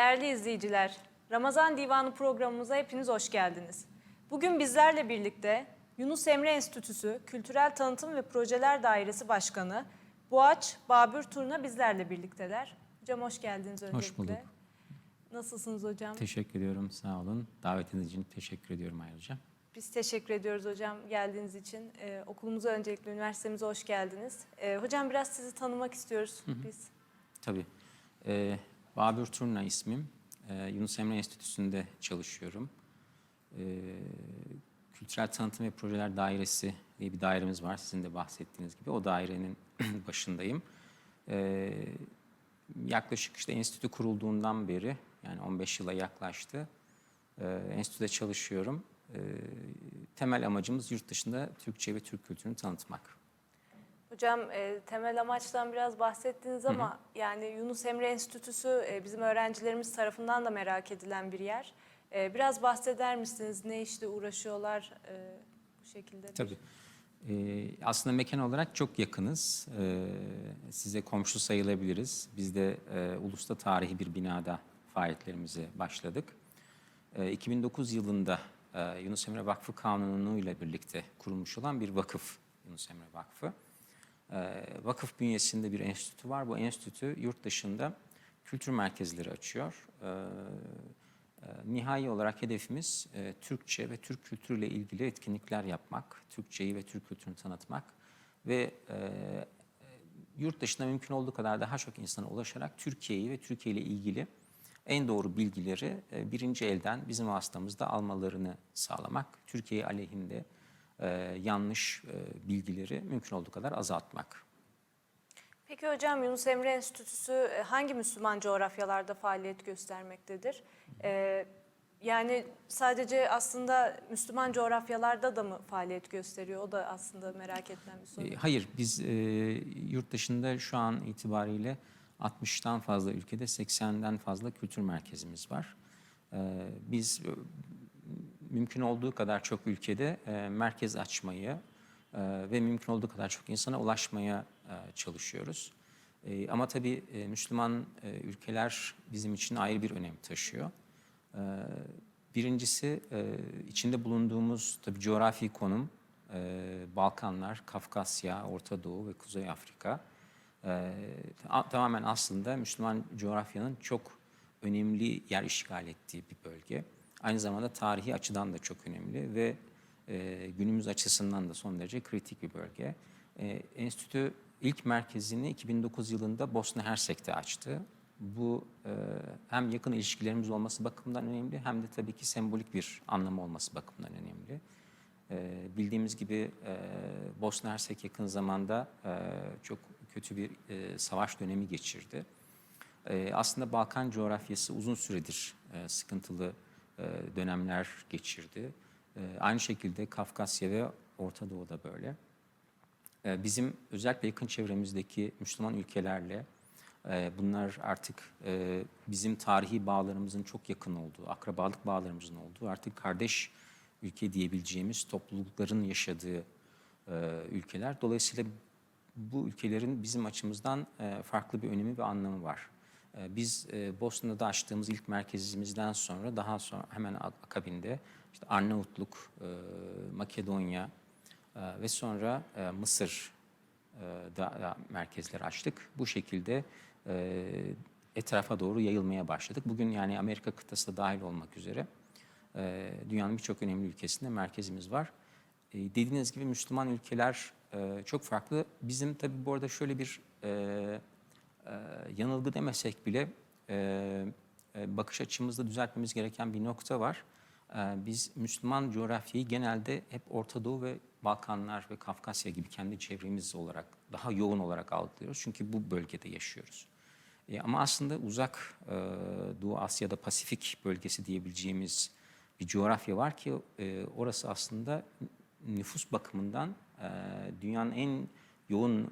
Değerli izleyiciler, Ramazan Divanı programımıza hepiniz hoş geldiniz. Bugün bizlerle birlikte Yunus Emre Enstitüsü Kültürel Tanıtım ve Projeler Dairesi Başkanı Boğaç Babür Turna bizlerle birlikteler. Hocam hoş geldiniz öncelikle. Hoş bulduk. Nasılsınız hocam? Teşekkür ediyorum. Sağ olun. Davetiniz için teşekkür ediyorum ayrıca. Biz teşekkür ediyoruz hocam geldiğiniz için. Ee, okulumuza öncelikle, üniversitemize hoş geldiniz. Ee, hocam biraz sizi tanımak istiyoruz biz. Tabii. Ee, Babür Turna ismim. Ee, Yunus Emre Enstitüsü'nde çalışıyorum. Ee, Kültürel Tanıtım ve Projeler Dairesi diye bir dairemiz var. Sizin de bahsettiğiniz gibi. O dairenin başındayım. Ee, yaklaşık işte enstitü kurulduğundan beri, yani 15 yıla yaklaştı. Enstitüde çalışıyorum. Temel amacımız yurt dışında Türkçe ve Türk kültürünü tanıtmak. Hocam e, temel amaçtan biraz bahsettiniz ama yani Yunus Emre Enstitüsü e, bizim öğrencilerimiz tarafından da merak edilen bir yer. E, biraz bahseder misiniz? Ne işle uğraşıyorlar e, bu şekilde? Tabii. Ee, aslında mekan olarak çok yakınız. Ee, size komşu sayılabiliriz. Biz de e, Ulus'ta tarihi bir binada faaliyetlerimize başladık. Ee, 2009 yılında e, Yunus Emre Vakfı Kanunu ile birlikte kurulmuş olan bir vakıf Yunus Emre Vakfı. Ee, vakıf bünyesinde bir enstitü var. Bu enstitü yurt dışında kültür merkezleri açıyor. Ee, e, Nihai olarak hedefimiz e, Türkçe ve Türk kültürüyle ilgili etkinlikler yapmak, Türkçeyi ve Türk kültürünü tanıtmak ve e, yurt dışında mümkün olduğu kadar daha çok insana ulaşarak Türkiye'yi ve Türkiye ile ilgili en doğru bilgileri birinci elden bizim vasıtamızda almalarını sağlamak, Türkiye aleyhinde e, yanlış e, bilgileri mümkün olduğu kadar azaltmak. Peki hocam Yunus Emre Enstitüsü e, hangi Müslüman coğrafyalarda faaliyet göstermektedir? E, yani sadece aslında Müslüman coğrafyalarda da mı faaliyet gösteriyor? O da aslında merak edilen bir soru. Hayır, biz e, yurt dışında şu an itibariyle 60'tan fazla ülkede 80'den fazla kültür merkezimiz var. E, biz mümkün olduğu kadar çok ülkede e, merkez açmayı e, ve mümkün olduğu kadar çok insana ulaşmaya e, çalışıyoruz. E, ama tabii e, Müslüman e, ülkeler bizim için ayrı bir önem taşıyor. E, birincisi e, içinde bulunduğumuz tabii coğrafi konum, e, Balkanlar, Kafkasya, Orta Doğu ve Kuzey Afrika. E, ta- tamamen aslında Müslüman coğrafyanın çok önemli yer işgal ettiği bir bölge. Aynı zamanda tarihi açıdan da çok önemli ve e, günümüz açısından da son derece kritik bir bölge. E, enstitü ilk merkezini 2009 yılında Bosna Hersek'te açtı. Bu e, hem yakın ilişkilerimiz olması bakımından önemli hem de tabii ki sembolik bir anlamı olması bakımından önemli. E, bildiğimiz gibi e, Bosna Hersek yakın zamanda e, çok kötü bir e, savaş dönemi geçirdi. E, aslında Balkan coğrafyası uzun süredir e, sıkıntılı dönemler geçirdi. E, aynı şekilde Kafkasya ve Orta Doğu'da böyle. E, bizim özellikle yakın çevremizdeki Müslüman ülkelerle e, bunlar artık e, bizim tarihi bağlarımızın çok yakın olduğu, akrabalık bağlarımızın olduğu, artık kardeş ülke diyebileceğimiz toplulukların yaşadığı e, ülkeler. Dolayısıyla bu ülkelerin bizim açımızdan e, farklı bir önemi ve anlamı var. E, Biz e, Bosna'da açtığımız ilk merkezimizden sonra daha sonra hemen ak- akabinde işte Arnavutluk, e, Makedonya e, ve sonra Mısır da, merkezleri açtık. Bu şekilde etrafa doğru yayılmaya başladık. Bugün yani Amerika kıtası da dahil olmak üzere dünyanın birçok önemli ülkesinde merkezimiz var. Dediğiniz gibi Müslüman ülkeler çok farklı. Bizim tabii bu arada şöyle bir e, yanılgı demesek bile e, e, bakış açımızda düzeltmemiz gereken bir nokta var. E, biz Müslüman coğrafyayı genelde hep Orta Doğu ve Balkanlar ve Kafkasya gibi kendi çevremiz olarak daha yoğun olarak algılıyoruz. Çünkü bu bölgede yaşıyoruz. E, ama aslında uzak e, Doğu Asya'da Pasifik bölgesi diyebileceğimiz bir coğrafya var ki e, orası aslında nüfus bakımından e, dünyanın en yoğun e,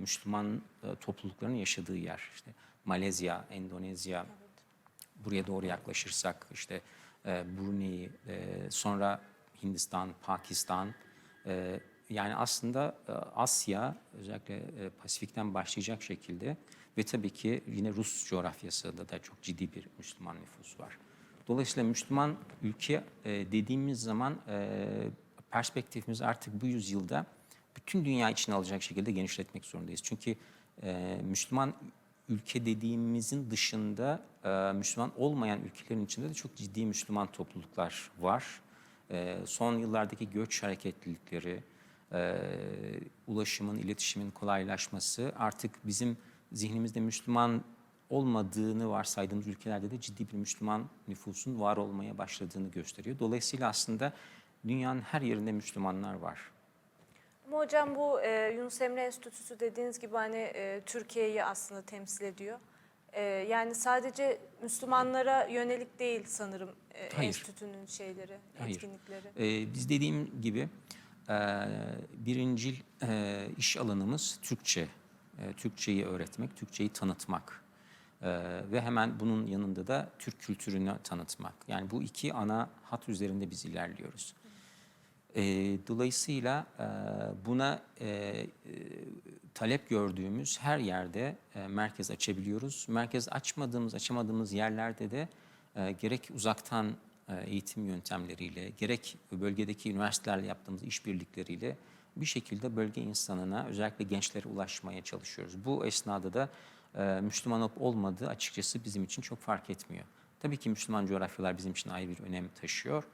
Müslüman e, topluluklarının yaşadığı yer. İşte Malezya, Endonezya, buraya doğru yaklaşırsak işte e, Brunei, e, sonra Hindistan, Pakistan, e, yani aslında e, Asya özellikle e, Pasifik'ten başlayacak şekilde Ve tabii ki yine Rus coğrafyasında da çok ciddi bir Müslüman nüfus var. Dolayısıyla Müslüman ülke e, dediğimiz zaman e, perspektifimiz artık bu yüzyılda bütün dünya içine alacak şekilde genişletmek zorundayız. Çünkü e, Müslüman ülke dediğimizin dışında e, Müslüman olmayan ülkelerin içinde de çok ciddi Müslüman topluluklar var. E, son yıllardaki göç hareketlilikleri, e, ulaşımın, iletişimin kolaylaşması artık bizim zihnimizde Müslüman olmadığını varsaydığımız ülkelerde de ciddi bir Müslüman nüfusun var olmaya başladığını gösteriyor. Dolayısıyla aslında dünyanın her yerinde Müslümanlar var. Ama hocam bu e, Yunus Emre Enstitüsü dediğiniz gibi hani e, Türkiye'yi aslında temsil ediyor. E, yani sadece Müslümanlara yönelik değil sanırım e, Hayır. enstitünün şeyleri, Hayır. etkinlikleri. Ee, biz dediğim gibi e, birincil e, iş alanımız Türkçe. E, Türkçeyi öğretmek, Türkçeyi tanıtmak. E, ve hemen bunun yanında da Türk kültürünü tanıtmak. Yani bu iki ana hat üzerinde biz ilerliyoruz. E, dolayısıyla e, buna e, e, talep gördüğümüz her yerde e, merkez açabiliyoruz. Merkez açmadığımız, açamadığımız yerlerde de e, gerek uzaktan e, eğitim yöntemleriyle, gerek bölgedeki üniversitelerle yaptığımız işbirlikleriyle bir şekilde bölge insanına, özellikle gençlere ulaşmaya çalışıyoruz. Bu esnada da e, Müslüman olup olmadığı açıkçası bizim için çok fark etmiyor. Tabii ki Müslüman coğrafyalar bizim için ayrı bir önem taşıyor.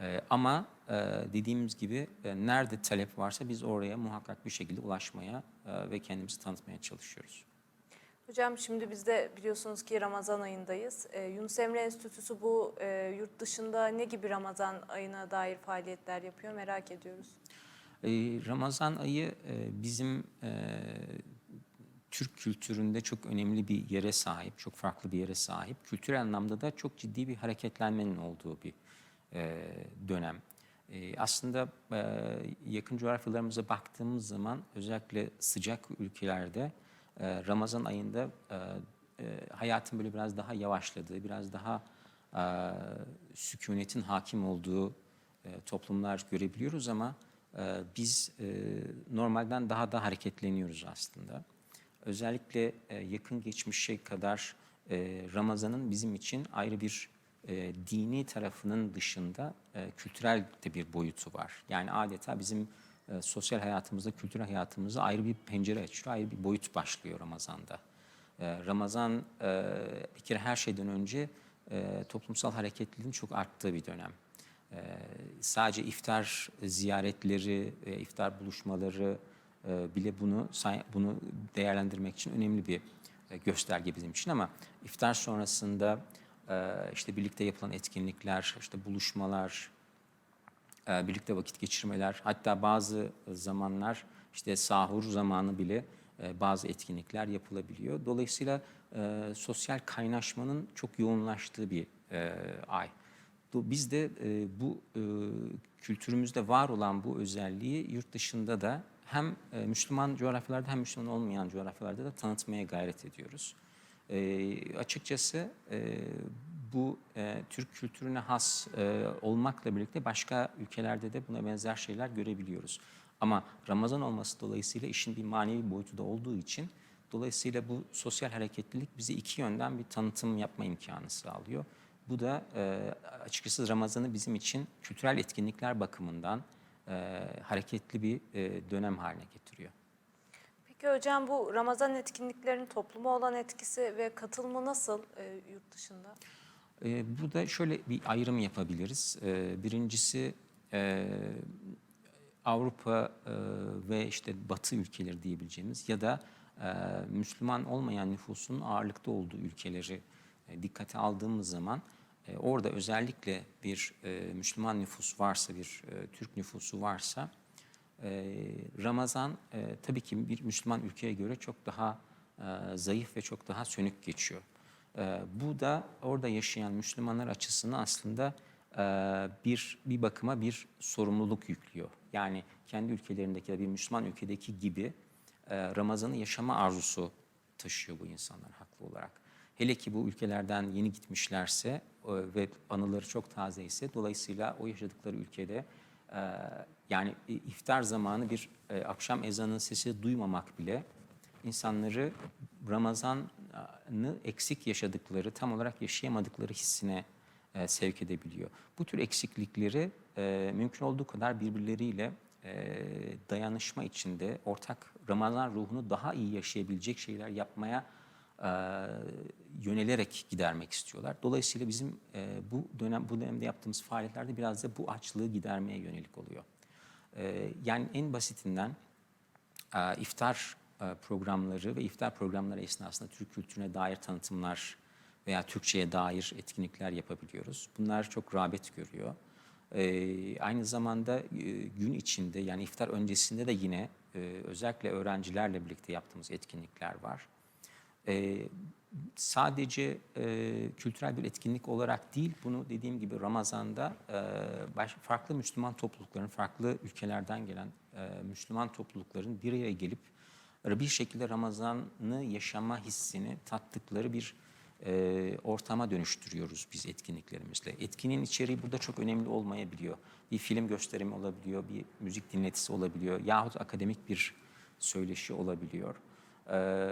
Ee, ama e, dediğimiz gibi e, nerede talep varsa biz oraya muhakkak bir şekilde ulaşmaya e, ve kendimizi tanıtmaya çalışıyoruz. Hocam şimdi biz de biliyorsunuz ki Ramazan ayındayız. E, Yunus Emre Enstitüsü bu e, yurt dışında ne gibi Ramazan ayına dair faaliyetler yapıyor merak ediyoruz. Ee, Ramazan ayı e, bizim e, Türk kültüründe çok önemli bir yere sahip, çok farklı bir yere sahip. Kültürel anlamda da çok ciddi bir hareketlenmenin olduğu bir e, dönem. E, aslında e, yakın coğrafyalarımıza baktığımız zaman özellikle sıcak ülkelerde Ramazan ayında hayatın böyle biraz daha yavaşladığı, biraz daha sükunetin hakim olduğu toplumlar görebiliyoruz ama biz normalden daha da hareketleniyoruz aslında. Özellikle yakın geçmişe kadar Ramazan'ın bizim için ayrı bir e, dini tarafının dışında e, kültürel de bir boyutu var. Yani adeta bizim e, sosyal hayatımızda, kültürel hayatımızda ayrı bir pencere açıyor, ayrı bir boyut başlıyor Ramazan'da. E, Ramazan e, bir kere her şeyden önce e, toplumsal hareketliliğin çok arttığı bir dönem. E, sadece iftar ziyaretleri, e, iftar buluşmaları e, bile bunu bunu değerlendirmek için önemli bir e, gösterge bizim için ama iftar sonrasında işte birlikte yapılan etkinlikler, işte buluşmalar, e, birlikte vakit geçirmeler, hatta bazı zamanlar işte sahur zamanı bile e, bazı etkinlikler yapılabiliyor. Dolayısıyla e, sosyal kaynaşmanın çok yoğunlaştığı bir ay. Biz de bu kültürümüzde var olan bu özelliği yurt dışında da hem Müslüman coğrafyalarda hem Müslüman olmayan coğrafyalarda da tanıtmaya gayret ediyoruz. E, açıkçası e, bu e, Türk kültürüne has e, olmakla birlikte başka ülkelerde de buna benzer şeyler görebiliyoruz. Ama Ramazan olması dolayısıyla işin bir manevi boyutu da olduğu için dolayısıyla bu sosyal hareketlilik bize iki yönden bir tanıtım yapma imkanı sağlıyor. Bu da e, açıkçası Ramazan'ı bizim için kültürel etkinlikler bakımından e, hareketli bir e, dönem haline getiriyor. Peki hocam bu Ramazan etkinliklerinin topluma olan etkisi ve katılımı nasıl e, yurt dışında? Ee, burada şöyle bir ayrım yapabiliriz. Ee, birincisi e, Avrupa e, ve işte Batı ülkeleri diyebileceğimiz ya da e, Müslüman olmayan nüfusun ağırlıkta olduğu ülkeleri e, dikkate aldığımız zaman e, orada özellikle bir e, Müslüman nüfus varsa, bir e, Türk nüfusu varsa e, Ramazan e, tabii ki bir Müslüman ülkeye göre çok daha e, zayıf ve çok daha sönük geçiyor. E, bu da orada yaşayan Müslümanlar açısından aslında e, bir bir bakıma bir sorumluluk yüklüyor. Yani kendi ülkelerindeki bir Müslüman ülkedeki gibi Ramazan'ı yaşama arzusu taşıyor bu insanlar haklı olarak. Hele ki bu ülkelerden yeni gitmişlerse ve anıları çok taze ise dolayısıyla o yaşadıkları ülkede yani iftar zamanı bir e, akşam ezanının sesi duymamak bile insanları Ramazan'ı eksik yaşadıkları, tam olarak yaşayamadıkları hissine e, sevk edebiliyor. Bu tür eksiklikleri e, mümkün olduğu kadar birbirleriyle e, dayanışma içinde ortak Ramazan ruhunu daha iyi yaşayabilecek şeyler yapmaya e, yönelerek gidermek istiyorlar. Dolayısıyla bizim e, bu dönem bu dönemde yaptığımız faaliyetlerde biraz da bu açlığı gidermeye yönelik oluyor. E, yani en basitinden e, iftar e, programları ve iftar programları esnasında Türk kültürüne dair tanıtımlar veya Türkçe'ye dair etkinlikler yapabiliyoruz. Bunlar çok rağbet görüyor. E, aynı zamanda e, gün içinde yani iftar öncesinde de yine özellikle öğrencilerle birlikte yaptığımız etkinlikler var. E, sadece e, kültürel bir etkinlik olarak değil, bunu dediğim gibi Ramazan'da e, baş, farklı Müslüman toplulukların, farklı ülkelerden gelen e, Müslüman toplulukların bir araya gelip bir şekilde Ramazan'ı yaşama hissini tattıkları bir e, ortama dönüştürüyoruz biz etkinliklerimizle. Etkinin içeriği burada çok önemli olmayabiliyor. Bir film gösterimi olabiliyor, bir müzik dinletisi olabiliyor yahut akademik bir söyleşi olabiliyor. Ee,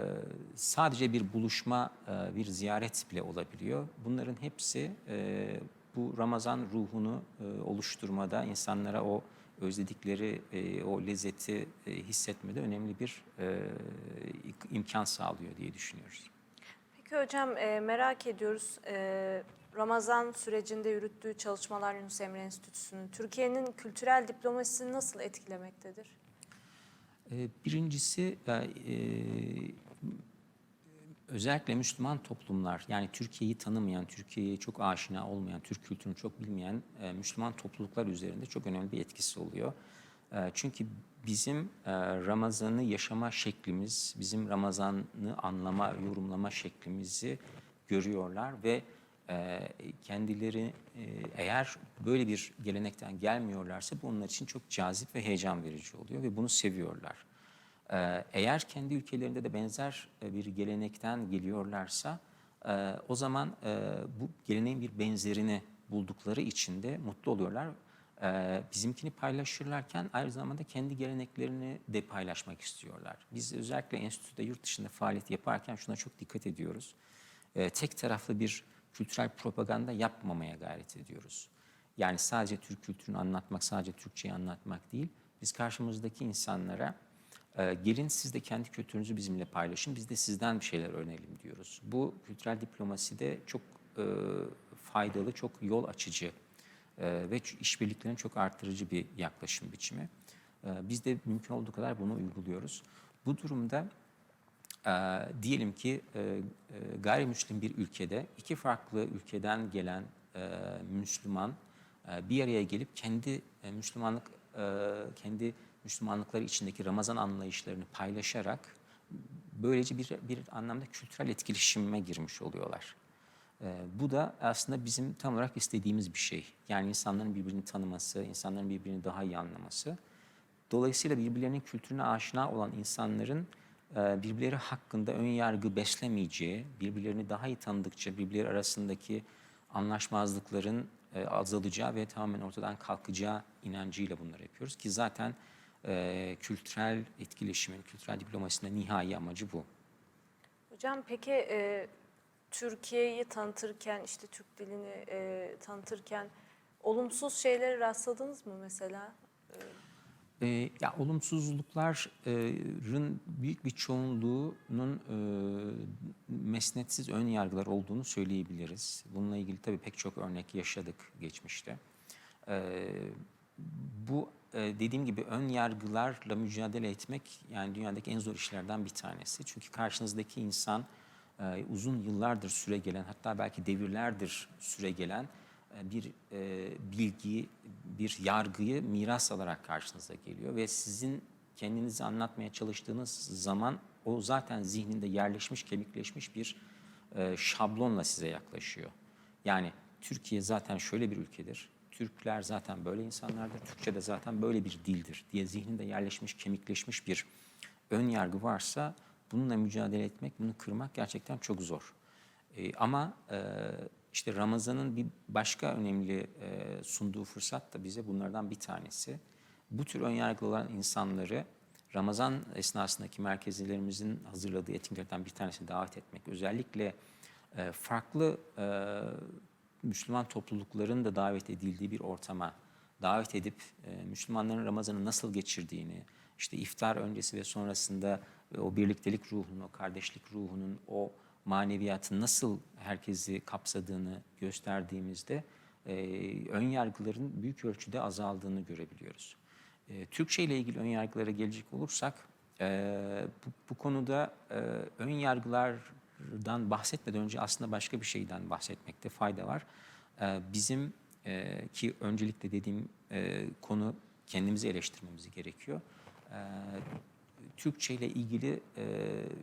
sadece bir buluşma, e, bir ziyaret bile olabiliyor. Bunların hepsi e, bu Ramazan ruhunu e, oluşturmada, insanlara o özledikleri e, o lezzeti e, hissetmede önemli bir imkan sağlıyor diye düşünüyoruz. Peki hocam merak ediyoruz. Ramazan sürecinde yürüttüğü çalışmalar Yunus Emre Enstitüsü'nün Türkiye'nin kültürel diplomasisini nasıl etkilemektedir? Ee, Birincisi e, özellikle Müslüman toplumlar yani Türkiye'yi tanımayan, Türkiye'ye çok aşina olmayan, Türk kültürünü çok bilmeyen e, Müslüman topluluklar üzerinde çok önemli bir etkisi oluyor. E, Çünkü bizim Ramazan'ı yaşama şeklimiz, bizim Ramazan'ı anlama, yorumlama şeklimizi görüyorlar ve e, kendileri e, eğer böyle bir gelenekten gelmiyorlarsa bu onlar için çok cazip ve heyecan verici oluyor ve bunu seviyorlar. E, Eğer kendi ülkelerinde de benzer e, bir gelenekten geliyorlarsa e, o zaman bu geleneğin bir benzerini buldukları için de mutlu oluyorlar. E, Bizimkini paylaşırlarken aynı zamanda kendi geleneklerini de paylaşmak istiyorlar. Biz özellikle enstitüde yurt dışında faaliyet yaparken şuna çok dikkat ediyoruz. Tek taraflı bir kültürel propaganda yapmamaya gayret ediyoruz. Yani sadece Türk kültürünü anlatmak, sadece Türkçeyi anlatmak değil. Biz karşımızdaki insanlara e, gelin siz de kendi kültürünüzü bizimle paylaşın, biz de sizden bir şeyler öğrenelim diyoruz. Bu kültürel diplomaside çok e, faydalı, çok yol açıcı e, ve işbirliklerini çok artırıcı bir yaklaşım biçimi. E, biz de mümkün olduğu kadar bunu uyguluyoruz. Bu durumda e, diyelim ki e, e, gayrimüslim bir ülkede iki farklı ülkeden gelen e, Müslüman e, bir araya gelip kendi e, Müslümanlık e, kendi Müslümanlıkları içindeki Ramazan anlayışlarını paylaşarak böylece bir bir anlamda kültürel etkileşime girmiş oluyorlar. E, bu da aslında bizim tam olarak istediğimiz bir şey. Yani insanların birbirini tanıması, insanların birbirini daha iyi anlaması. Dolayısıyla birbirlerinin kültürüne aşina olan insanların birbirleri hakkında ön yargı beslemeyeceği, birbirlerini daha iyi tanıdıkça birbirleri arasındaki anlaşmazlıkların e, azalacağı ve tamamen ortadan kalkacağı inancıyla bunları yapıyoruz. Ki zaten e, kültürel etkileşimin, kültürel diplomasinin nihai amacı bu. Hocam peki e, Türkiye'yi tanıtırken işte Türk dilini e, tanıtırken olumsuz şeylere rastladınız mı mesela? E, ya olumsuzlukların büyük bir çoğunluğunun e, mesnetsiz ön yargılar olduğunu söyleyebiliriz. Bununla ilgili tabii pek çok örnek yaşadık geçmişte. E, bu e, dediğim gibi ön yargılarla mücadele etmek yani dünyadaki en zor işlerden bir tanesi. Çünkü karşınızdaki insan e, uzun yıllardır süre gelen hatta belki devirlerdir süre gelen e, bir e, bilgiyi, bir yargıyı miras alarak karşınıza geliyor ve sizin kendinizi anlatmaya çalıştığınız zaman o zaten zihninde yerleşmiş, kemikleşmiş bir e, şablonla size yaklaşıyor. Yani Türkiye zaten şöyle bir ülkedir. Türkler zaten böyle insanlardır. Türkçe de zaten böyle bir dildir diye zihninde yerleşmiş, kemikleşmiş bir ön yargı varsa bununla mücadele etmek, bunu kırmak gerçekten çok zor. E, ama e, işte Ramazan'ın bir başka önemli e, sunduğu fırsat da bize bunlardan bir tanesi. Bu tür önyargılı olan insanları Ramazan esnasındaki merkezlerimizin hazırladığı etkinliklerden bir tanesini davet etmek. Özellikle e, farklı e, Müslüman toplulukların da davet edildiği bir ortama davet edip e, Müslümanların Ramazan'ı nasıl geçirdiğini, işte iftar öncesi ve sonrasında e, o birliktelik ruhunun, o kardeşlik ruhunun, o maneviyatın nasıl herkesi kapsadığını gösterdiğimizde e, ön yargıların büyük ölçüde azaldığını görebiliyoruz. E, Türkçe ile ilgili ön yargılara gelecek olursak, e, bu, bu konuda e, ön yargılardan bahsetmeden önce aslında başka bir şeyden bahsetmekte fayda var. E, bizim e, ki öncelikle dediğim e, konu kendimizi eleştirmemiz gerekiyor. E, Türkçe ile ilgili e,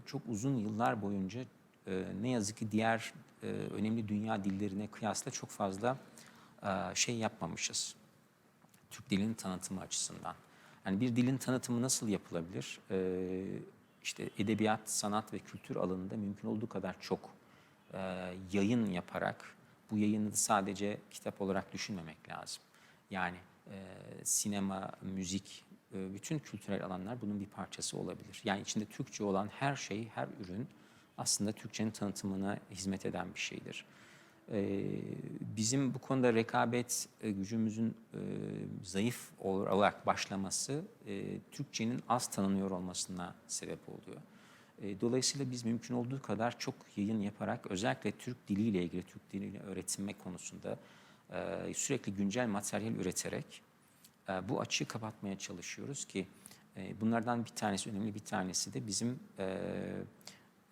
çok uzun yıllar boyunca e, ne yazık ki diğer e, önemli dünya dillerine kıyasla çok fazla e, şey yapmamışız. Türk dilinin tanıtımı açısından. Yani bir dilin tanıtımı nasıl yapılabilir? Ee, işte edebiyat, sanat ve kültür alanında mümkün olduğu kadar çok e, yayın yaparak bu yayını sadece kitap olarak düşünmemek lazım. Yani e, sinema, müzik, e, bütün kültürel alanlar bunun bir parçası olabilir. Yani içinde Türkçe olan her şey, her ürün aslında Türkçenin tanıtımına hizmet eden bir şeydir. Ee, bizim bu konuda rekabet e, gücümüzün e, zayıf olarak başlaması e, Türkçenin az tanınıyor olmasına sebep oluyor. E, Dolayısıyla biz mümkün olduğu kadar çok yayın yaparak özellikle Türk diliyle ilgili, Türk diliyle öğretilme konusunda e, sürekli güncel materyal üreterek e, bu açığı kapatmaya çalışıyoruz ki e, bunlardan bir tanesi, önemli bir tanesi de bizim e,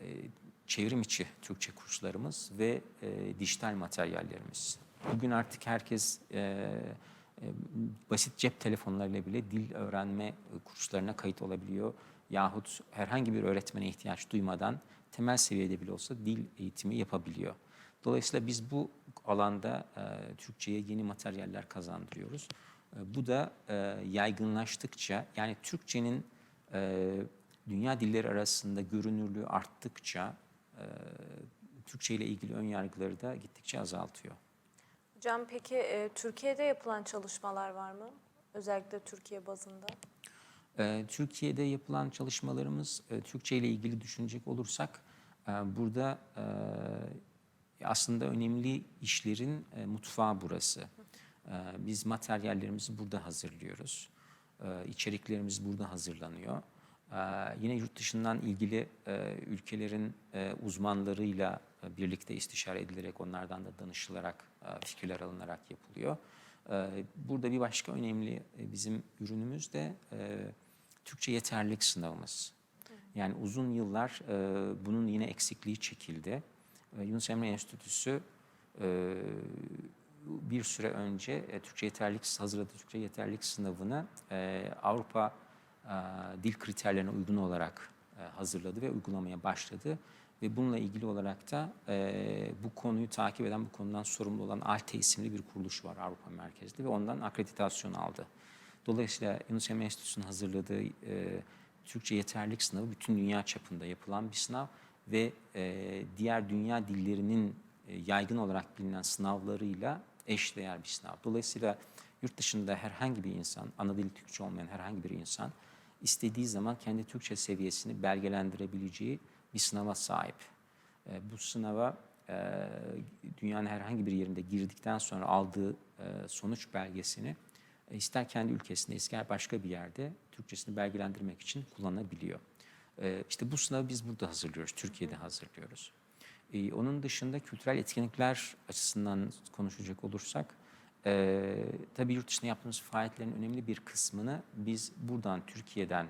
e, çevrim içi Türkçe kurslarımız ve e, dijital materyallerimiz. Bugün artık herkes e, e, basit cep telefonlarıyla bile dil öğrenme kurslarına kayıt olabiliyor. Yahut herhangi bir öğretmene ihtiyaç duymadan temel seviyede bile olsa dil eğitimi yapabiliyor. Dolayısıyla biz bu alanda e, Türkçe'ye yeni materyaller kazandırıyoruz. E, bu da e, yaygınlaştıkça yani Türkçenin e, dünya dilleri arasında görünürlüğü arttıkça e, Türkçe ile ilgili ön yargıları da gittikçe azaltıyor. Hocam peki e, Türkiye'de yapılan çalışmalar var mı? Özellikle Türkiye bazında. E, Türkiye'de yapılan çalışmalarımız e, Türkçe ile ilgili düşünecek olursak e, burada e, aslında önemli işlerin e, mutfağı burası. E, biz materyallerimizi burada hazırlıyoruz. E, içeriklerimiz burada hazırlanıyor. Ee, yine yurt dışından ilgili e, ülkelerin e, uzmanlarıyla e, birlikte istişare edilerek onlardan da danışılarak fikirler alınarak yapılıyor. Burada bir başka önemli bizim ürünümüz de Türkçe yeterlilik sınavımız. Yani uzun yıllar bunun yine eksikliği çekildi. Yunus Emre Enstitüsü bir süre önce Türkçe yeterlilik hazırladığı Türkçe yeterlilik sınavını Avrupa dil kriterlerine uygun olarak e, hazırladı ve uygulamaya başladı. Ve bununla ilgili olarak da e, bu konuyu takip eden, bu konudan sorumlu olan ALTE isimli bir kuruluş var Avrupa merkezli ve ondan akreditasyon aldı. Dolayısıyla Yunus Emre Enstitüsü'nün hazırladığı e, Türkçe yeterlilik sınavı bütün dünya çapında yapılan bir sınav ve e, diğer dünya dillerinin e, yaygın olarak bilinen sınavlarıyla eşdeğer bir sınav. Dolayısıyla yurt dışında herhangi bir insan, ana dili Türkçe olmayan herhangi bir insan istediği zaman kendi Türkçe seviyesini belgelendirebileceği bir sınava sahip. E, bu sınava e, dünyanın herhangi bir yerinde girdikten sonra aldığı e, sonuç belgesini e, ister kendi ülkesinde ister başka bir yerde Türkçesini belgelendirmek için kullanabiliyor. E, işte bu sınavı biz burada hazırlıyoruz, Türkiye'de hazırlıyoruz. E, onun dışında kültürel etkinlikler açısından konuşacak olursak, e, tabii yurt dışında yaptığımız faaliyetlerin önemli bir kısmını biz buradan, Türkiye'den,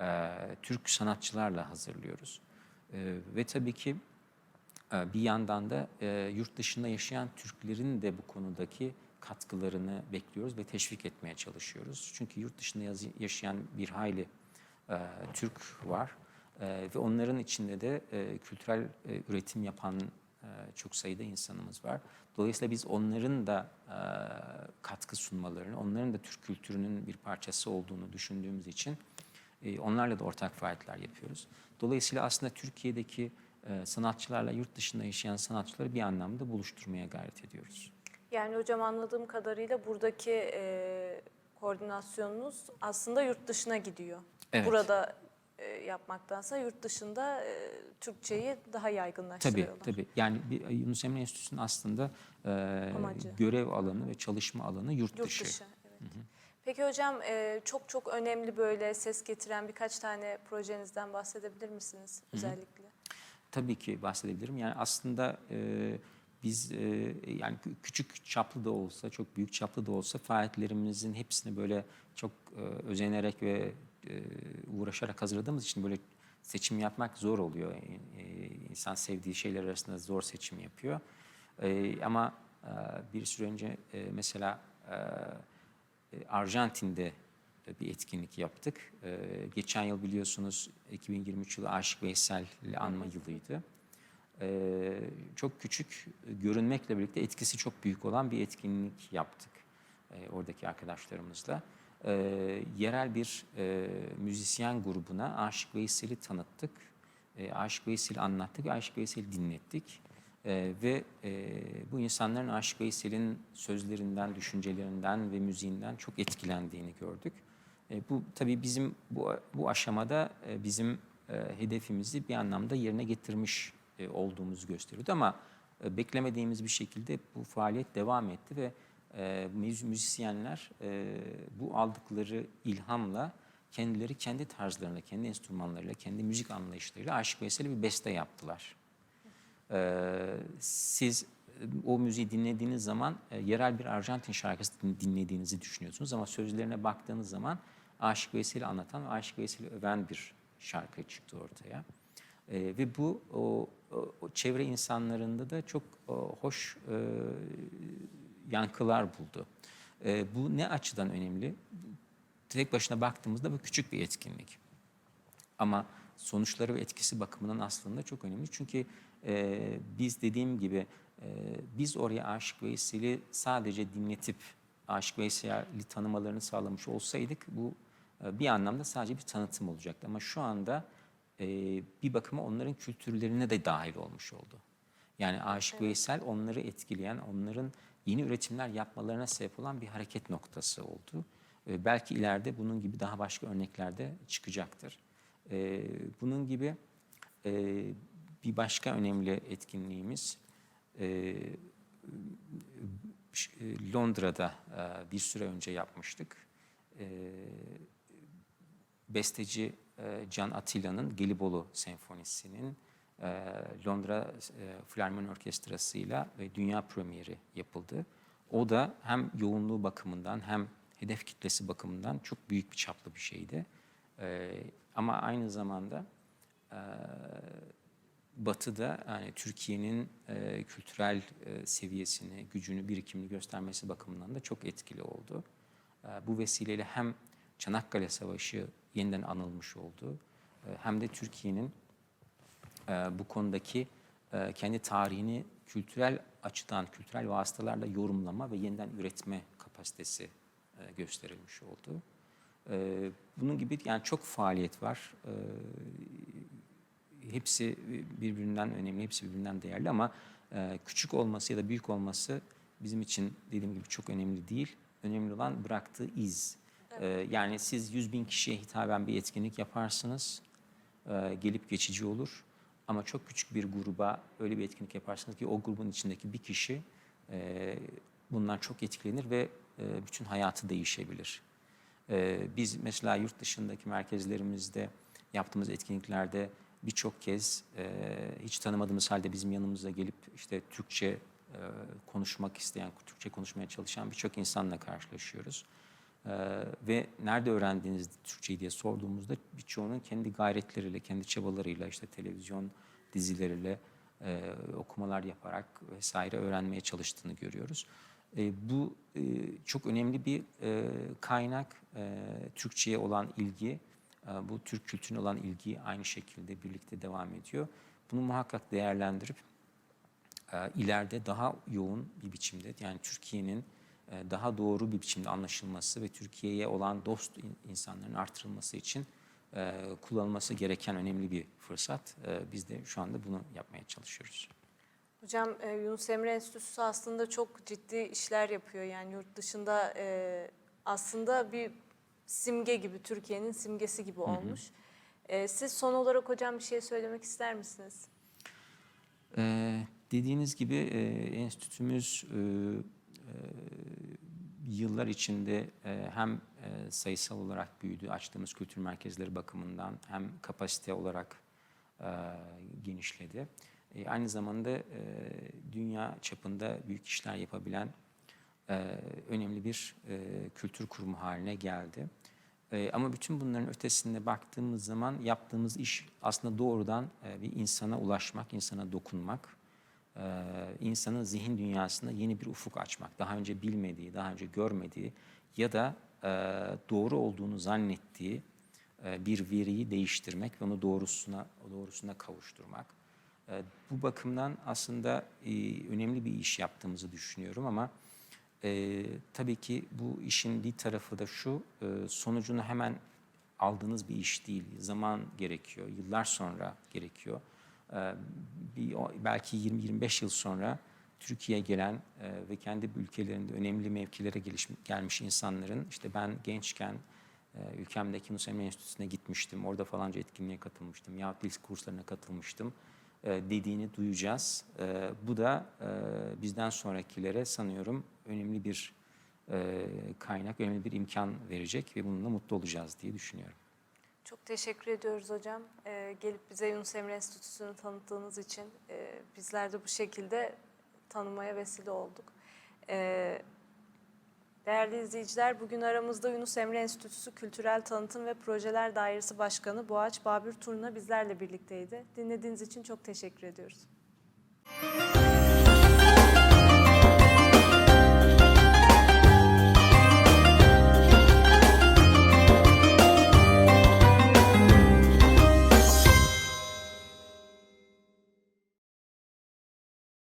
e, Türk sanatçılarla hazırlıyoruz. E, ve tabii ki e, bir yandan da e, yurt dışında yaşayan Türklerin de bu konudaki katkılarını bekliyoruz ve teşvik etmeye çalışıyoruz. Çünkü yurt dışında yaşayan bir hayli e, Türk var E, ve onların içinde de e, kültürel e, üretim yapan çok sayıda insanımız var. Dolayısıyla biz onların da e, katkı sunmalarını, onların da Türk kültürünün bir parçası olduğunu düşündüğümüz için e, onlarla da ortak faaliyetler yapıyoruz. Dolayısıyla aslında Türkiye'deki e, sanatçılarla yurt dışında yaşayan sanatçıları bir anlamda buluşturmaya gayret ediyoruz. Yani hocam anladığım kadarıyla buradaki e, koordinasyonunuz aslında yurt dışına gidiyor. Evet. burada yapmaktansa yurt dışında e, Türkçeyi daha Tabii yaygınlaştırıyorlar. tabii. Yani bir, Yunus Emre Enstitüsü'nün aslında e, Amacı. görev alanı ve çalışma alanı yurt, Yurt dışı. dışı. Evet. Peki hocam e, çok çok önemli böyle ses getiren birkaç tane projenizden bahsedebilir misiniz özellikle? Tabii ki bahsedebilirim. Yani aslında e, biz e, yani kü- küçük çaplı da olsa, çok büyük çaplı da olsa faaliyetlerimizin hepsini böyle çok e, özenerek ve e, uğraşarak hazırladığımız için böyle seçim yapmak zor oluyor. E, insan sevdiği şeyler arasında zor seçim yapıyor. E, ama e, bir süre önce e, mesela e, e, Arjantin'de e, bir etkinlik yaptık. E, Geçen yıl biliyorsunuz 2023 yılı Aşık Veysel ile anma yılıydı. E, Çok küçük e, görünmekle birlikte etkisi çok büyük olan bir etkinlik yaptık e, oradaki arkadaşlarımızla. E, Yerel bir e, müzisyen grubuna Aşık Veysel'i tanıttık. E, Aşık Veysel'i anlattık Aşık Veysel'i dinlettik. Ee, ve e, bu insanların Aşık Veysel'in sözlerinden, düşüncelerinden ve müziğinden çok etkilendiğini gördük. E, bu tabii bizim bu, bu aşamada e, bizim e, hedefimizi bir anlamda yerine getirmiş e, olduğumuzu gösteriyordu ama e, beklemediğimiz bir şekilde bu faaliyet devam etti ve e, müz- müzisyenler e, bu aldıkları ilhamla kendileri kendi tarzlarında, kendi enstrümanlarıyla, kendi müzik anlayışlarıyla Aşık Veysel'e bir beste yaptılar. Ee, siz e, o müziği dinlediğiniz zaman e, yerel bir Arjantin şarkısı din- dinlediğinizi düşünüyorsunuz ama sözlerine baktığınız zaman Aşık Veysel'i anlatan ve Aşık Veysel'i öven bir şarkı çıktı ortaya. Ee, ve bu o- o çevre insanlarında da çok o, hoş e, yankılar buldu. Ee, bu ne açıdan önemli? Tek başına baktığımızda bu küçük bir etkinlik. Ama sonuçları ve etkisi bakımından aslında çok önemli. Çünkü e, biz dediğim gibi e, biz oraya Aşık Veysel'i sadece dinletip Aşık Veysel'i tanımalarını sağlamış olsaydık bu e, bir anlamda sadece bir tanıtım olacaktı. Ama şu anda e, bir bakıma onların kültürlerine de dahil olmuş oldu. Yani Aşık Veysel onları etkileyen, onların yeni üretimler yapmalarına sebep olan bir hareket noktası oldu. E, belki ileride bunun gibi daha başka örnekler de çıkacaktır. E, bunun gibi e, bir başka önemli etkinliğimiz e, e, Londra'da e, bir süre önce yapmıştık. E, besteci e, Can Atilla'nın Gelibolu Senfonisi'nin Londra e, Filarmoni Orkestrası'yla ve dünya premieri yapıldı. O da hem yoğunluğu bakımından hem hedef kitlesi bakımından çok büyük bir çaplı bir şeydi. E, ama aynı zamanda e, Batı'da yani Türkiye'nin e, kültürel e, seviyesini, gücünü, birikimini göstermesi bakımından da çok etkili oldu. E, bu vesileyle hem Çanakkale Savaşı yeniden anılmış oldu, e, hem de Türkiye'nin e, bu konudaki e, kendi tarihini kültürel açıdan, kültürel vasıtalarla yorumlama ve yeniden üretme kapasitesi e, gösterilmiş oldu. E, bunun gibi yani çok faaliyet var. E, hepsi birbirinden önemli, hepsi birbirinden değerli ama e, küçük olması ya da büyük olması bizim için dediğim gibi çok önemli değil. Önemli olan bıraktığı iz. E, yani siz 100 bin kişiye hitaben bir etkinlik yaparsınız, e, gelip geçici olur. Ama çok küçük bir gruba öyle bir etkinlik yaparsınız ki o grubun içindeki bir kişi e, bundan çok etkilenir ve e, bütün hayatı değişebilir. Ee, biz mesela yurt dışındaki merkezlerimizde yaptığımız etkinliklerde birçok kez e, hiç tanımadığımız halde bizim yanımıza gelip işte Türkçe e, konuşmak isteyen, Türkçe konuşmaya çalışan birçok insanla karşılaşıyoruz. Ee, ve nerede öğrendiğiniz Türkçeyi diye sorduğumuzda birçoğunun kendi gayretleriyle, kendi çabalarıyla, işte televizyon dizileriyle e, okumalar yaparak vesaire öğrenmeye çalıştığını görüyoruz. E, bu e, çok önemli bir e, kaynak. E, Türkçe'ye olan ilgi, e, bu Türk kültürüne olan ilgi aynı şekilde birlikte devam ediyor. Bunu muhakkak değerlendirip e, ileride daha yoğun bir biçimde yani Türkiye'nin daha doğru bir biçimde anlaşılması ve Türkiye'ye olan dost in- insanların artırılması için e, kullanılması gereken önemli bir fırsat. E, Biz de şu anda bunu yapmaya çalışıyoruz. Hocam e, Yunus Emre Enstitüsü aslında çok ciddi işler yapıyor. Yani yurt dışında e, aslında bir simge gibi, Türkiye'nin simgesi gibi olmuş. Ee, siz son olarak hocam bir şey söylemek ister misiniz? Ee, dediğiniz gibi e, enstitümüz e, e, yıllar içinde e, hem e, sayısal olarak büyüdü, açtığımız kültür merkezleri bakımından hem kapasite olarak e, genişledi. E, aynı zamanda e, dünya çapında büyük işler yapabilen e, önemli bir e, kültür kurumu haline geldi. E, ama bütün bunların ötesinde baktığımız zaman yaptığımız iş aslında doğrudan e, bir insana ulaşmak, insana dokunmak, insanın zihin dünyasında yeni bir ufuk açmak. Daha önce bilmediği, daha önce görmediği ya da e, doğru olduğunu zannettiği e, bir veriyi değiştirmek ve onu doğrusuna doğrusuna kavuşturmak. E, bu bakımdan aslında e, önemli bir iş yaptığımızı düşünüyorum ama e, tabii ki bu işin bir tarafı da şu, e, sonucunu hemen aldığınız bir iş değil. Zaman gerekiyor, yıllar sonra gerekiyor. E, bir, belki 20-25 yıl sonra Türkiye'ye gelen e, ve kendi ülkelerinde önemli mevkilere geliş, gelmiş insanların, işte ben gençken e, ülkemdeki Emre Enstitüsü'ne gitmiştim, orada falanca etkinliğe katılmıştım, yahut dil kurslarına katılmıştım e, dediğini duyacağız. E, bu da bizden sonrakilere sanıyorum önemli bir kaynak, önemli bir imkan verecek ve bununla mutlu olacağız diye düşünüyorum. Çok teşekkür ediyoruz hocam. Ee, gelip bize Yunus Emre Enstitüsü'nü tanıttığınız için e, bizler de bu şekilde tanımaya vesile olduk. Ee, değerli izleyiciler, bugün aramızda Yunus Emre Enstitüsü Kültürel Tanıtım ve Projeler Dairesi Başkanı Boğaç Babür Turna bizlerle birlikteydi. Dinlediğiniz için çok teşekkür ediyoruz.